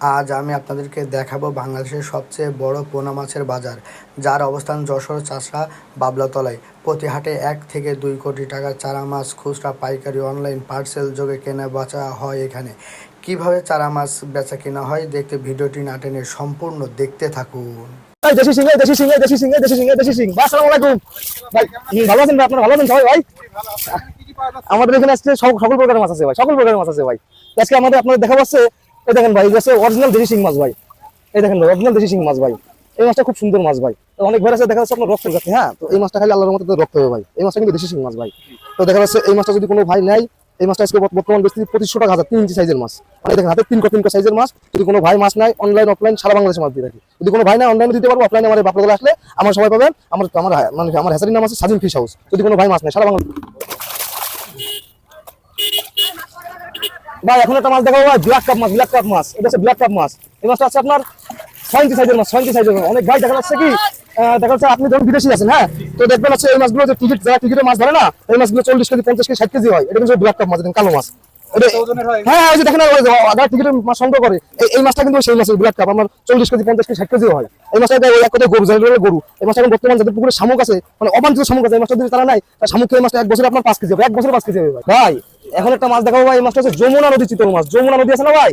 আজ আমি আপনাদেরকে দেখাবো বাংলাদেশের সবচেয়ে বড় পোনা মাছের বাজার, যার অবস্থান যশোর চাষা বাবলাতলায়। প্রতি হাটে এক থেকে দুই কোটি টাকার চারা মাছ, খুচরা, পাইকারি, অনলাইন, পার্সেল যোগে কেনা বেচা হয় এখানে। কীভাবে চারা মাছ বেচা কেনা হয় দেখতে ভিডিওটি না টেনে সম্পূর্ণ দেখতে থাকুন। সিং ভাই ভালো ভাই? আমাদের এখানে আজকে সকল প্রকারের মাছ আছে ভাই, সকল প্রকারের মাছ আছে ভাই। আজকে আমাদের আপনাদের দেখা যাচ্ছে এই দেখেন ভাই, এই অরিজিনাল দেশি সিং মাছ ভাই। এই দেখেন ভাই অরিজিনাল দেশি সিং মাছ ভাই। এই মাছটা খুব সুন্দর মাছ ভাই। অনেক ভাই আছে, দেখা যাচ্ছে আপনার রক্ত যাচ্ছে হ্যাঁ? তো এই মাছটা খালি আল্লাহর মতো রক্ত হবে ভাই। এই মাছটা কিন্তু দেশি সিং মাছ ভাই। তো দেখা যাচ্ছে এই মাছটা যদি কোনো ভাই নেয়, এই মাছটা আজকে বর্তমান বেশি পঁচিশশো টাকা, হাজার তিন ইঞ্চি সাইজের মাছ। মানে দেখেন, হাতে তিন তিন সাইজের মাছ। যদি কোনো ভাই মাছ নাই অনলাইন অফলাইন সারা বাংলাদেশে মাছ দিয়ে রাখি যদি কোনো ভাই না অনলাইনে দিতে পারব অফলাইনে আমার বাপলা আসলে আমার সবাই পাবেন। আমার আমার মানে আমার হ্যাসারির নাম আছে সাজিন ফিশ হাউস যদি কোনো ভাই মাছ নেই সারা বাংলা ভাই এখন একটা মাছ দেখাবো ভাই ব্ল্যাক কাপ মাছ ব্ল্যাক কাপ মাছ। এটা হচ্ছে ব্ল্যাক কাপ মাছ। এই মাছটা আছে আপনার ছয় ইঞ্চি সাইজের মাছ ছয় ইঞ্চি সাইজের মাছ। অনেক ভাই দেখা যাচ্ছে কি দেখা যাচ্ছে আপনি যখন বিদেশি আছেন হ্যাঁ? তো দেখবেন হচ্ছে এই মাছগুলো যে টিকিট যারা টিকিটে মাছ ধরে না এই মাছগুলো চল্লিশ কেজি পঞ্চাশ কেজি ষাট কেজি হয়। এটা কিন্তু ব্ল্যাক কাপ মাছ কালো মাছ। হ্যাঁ। হ্যাঁ, ওই যে দেখেন না, ওই যে আগার টিকিটের মাছ সংগ্রহ করে এই- এই মাছটা কিন্তু সেই মাছ ব্ল্যাক কাপ আমার চল্লিশ কেজি পঞ্চাশ কেজি ষাট কেজি হয়। এই মাছটা এটা ওই এক কথায় গরু জানি গরু। এই মাছটা এখন বর্তমান যাদের পুকুরে শামুক আছে মানে শামুক আছে এই মাছটা যদি তারা নাই শামুক এই মাছটা এক বছরে আপনার পাঁচ কেজি হবে এক বছরে পাঁচ কেজি হবে ভাই। এখন একটা মাছ দেখাবো ভাই এই মাছটা হচ্ছে যমুনা নদী চিতল মাছ। যমুনা নদী আছে না ভাই?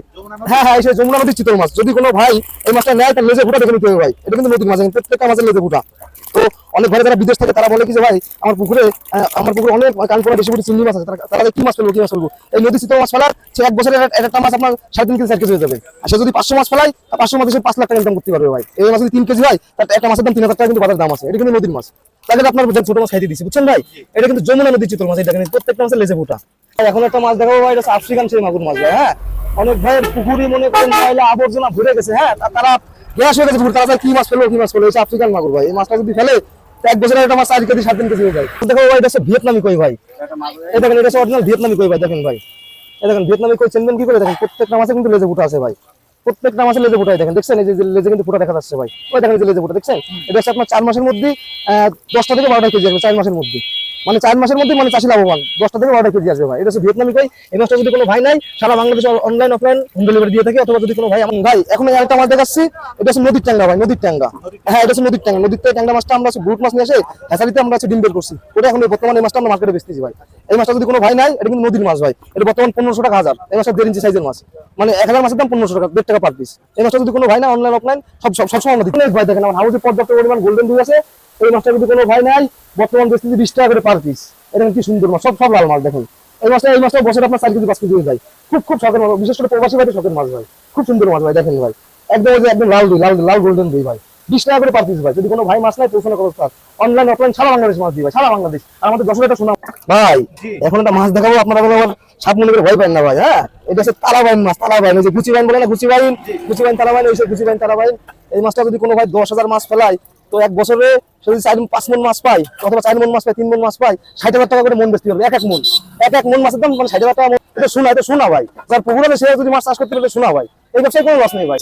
হ্যাঁ হ্যাঁ এই সেই যমুনা নদী চিতল মাছ। যদি কোনো ভাই এই মাছটা নেয় তার লেজে ফুটা দেখে নিতে হবে ভাই। এটা কিন্তু নদীর মাছ প্রত্যেকটা মাছের লেজে ফুটা তো অনেক ভাই যারা বিদেশ থাকে তারা বলে কি যে ভাই আমার পুকুরে আমার পুকুরে অনেক কানপুরা বেশি চিংড়ি মাছ আছে। তারা- তারা কি মাছ ফেলব কি মাছ ফেলব? এই নদী চিতল মাছ ফেলার সে এক বছরে এক একটা মাছ আপনার সাড়ে তিন কেজি চার কেজি হয়ে যাবে। আর সে যদি পাঁচশো মাছ ফেলায় পাঁচশো মাছ সে পাঁচ লাখ টাকা ইনকাম করতে পারবে ভাই। এই মাছ যদি তিন কেজি হয় তার একটা মাছের দাম তিন হাজার টাকা কিন্তু বাজার দাম আছে। এটা কিন্তু নদীর মাছ। তাহলে আপনার ছোট মাছ খাইতে দিচ্ছি বুঝছেন ভাই? এটা কিন্তু যমুনা নদী চিতল মাছ এটা কিন্তু প্রত্যেকটা মাছের লেজে ফুটা এখন একটা মাছ দেখাবো ভাই এটা আফ্রিকান সেই মাগুর মাছ ভাই হ্যাঁ? অনেক ভাইয়ের পুকুরি মনে করেন ময়লা আবর্জনা ভরে গেছে হ্যাঁ? তারা গ্যাস হয়ে গেছে তারা কি মাছ ফেলব কি মাছ ফেলব হচ্ছে আফ্রিকান মাগুর ভাই এই মাছটা যদি ফেলে এক বছরের একটা মাছ চার কেজি সাত দিন কেজি ভাই। যায় দেখো ভাই এটা হচ্ছে ভিয়েতনামি কই ভাই? এই দেখেন এটা অরিজিনাল ভিয়েতনামি কই ভাই দেখেন ভাই। এটা দেখেন ভিয়েতনামি কই চিনবেন কি করে? দেখেন প্রত্যেকটা মাছে কিন্তু লেজে ফুটা আছে ভাই। প্রত্যেকটা মাসে লেজে ফুটাই দেখেন, দেখছেন? এই যে লেজে কিন্তু ফুটা দেখা যাচ্ছে ভাই। ওই দেখেন যে লেজে ফুটা, দেখছেন? এটা হচ্ছে আপনার চার মাসের মধ্যে দশটা থেকে বারোটা কেজি আসবে, চার মাসের মধ্যে মানে চার মাসের মধ্যে মানে চাষি লাভবান। দশটা থেকে বারোটা কেজি আসবে ভাই। এটা হচ্ছে ভিয়েতনামি কই এই মাছটা যদি কোনো ভাই নাই, সারা বাংলাদেশে অনলাইন অফলাইন হোম ডেলিভারি দিয়ে থাকে, অথবা যদি কোনো ভাই আমার ভাই, এখন আরেকটা মাছ দেখাচ্ছি। এটা হচ্ছে নদীর ট্যাংরা ভাই, নদীর ট্যাংরা। হ্যাঁ এটা হচ্ছে নদীর ট্যাংরা। নদীর ট্যাংরা মাছটা আমরা গ্রুপ মাছ নিয়ে এসে হ্যাচারিতে আমরা হচ্ছে ডিম বের করছি। ওটা এখন বর্তমানে এই মাছটা আমরা মার্কেটে বেচতেছি ভাই। এই মাছটা যদি কোনো ভাই নাই, এটা কিন্তু নদীর মাছ ভাই। এটা বর্তমান পনেরোশো টাকা হাজার। এই মাছটা দেড় ইঞ্চি সাইজের মাছ। মানে এক হাজার মাসের দাম পনেরোশো টাকা, দেড় টাকা পার পিস এই মাছটা যদি কোনো ভাই না অনলাইন অফলাইন সব সব সবসময় আমরা দিই ভাই দেখেন, আমার হাউসে পর্যাপ্ত পরিমাণ গোল্ডেন দুই আছে। এই মাছটা যদি কোনো ভাই নাই বর্তমান বেশি বিশ টাকা করে পার পিস এটা কি সুন্দর মাছ সব সব লাল মাছ দেখুন। এই মাছটা এই মাছটা বছরে আপনার চার কেজি, পাঁচ কেজি হয়ে যায় খুব খুব শখের মাছ বিশেষ করে প্রবাসী ভাই শখের মাছ ভাই। খুব সুন্দর মাছ ভাই, দেখেন ভাই। একদম একদম লাল দুই লাল লাল গোল্ডেন দুই ভাই। বিশ টাকা করে পার পিস ভাই। যদি কোনো ভাই মাছ নাই পৌঁছানো খরচ পাস অনলাইন অফলাইন সারা বাংলাদেশ মাছ দিই ভাই সারা বাংলাদেশ। আর আমাদের দশ টাকা শোনা ভাই এখন একটা মাছ দেখাবো আপনারা বলে আবার সাপ মনে করে ভয় পান না ভাই হ্যাঁ? এটা হচ্ছে তারাবাইন মাছ তারাবাইন। ওই যে গুচি বাইন বলে না গুচি বাইন? গুচি বাইন তারাবাইন ওই গুচি বাইন তারাবাইন। এই মাছটা যদি কোনো ভাই দশ হাজার মাছ ফেলায় তো এক বছরে সে যদি চার পাঁচ মন মাছ পায় অথবা চার মন মাছ পায় তিন মন মাছ পায় ষাট হাজার টাকা করে মন বেচতে পারবে এক এক মন। এক এক মন মাছের দাম মানে ষাট হাজার টাকা মন। এটা শোনা এটা শোনা ভাই। যার পুকুরে সে যদি মাছ চাষ করতে পারে শোনা ভাই। এই ব্যবসায় কোনো লস নেই ভাই?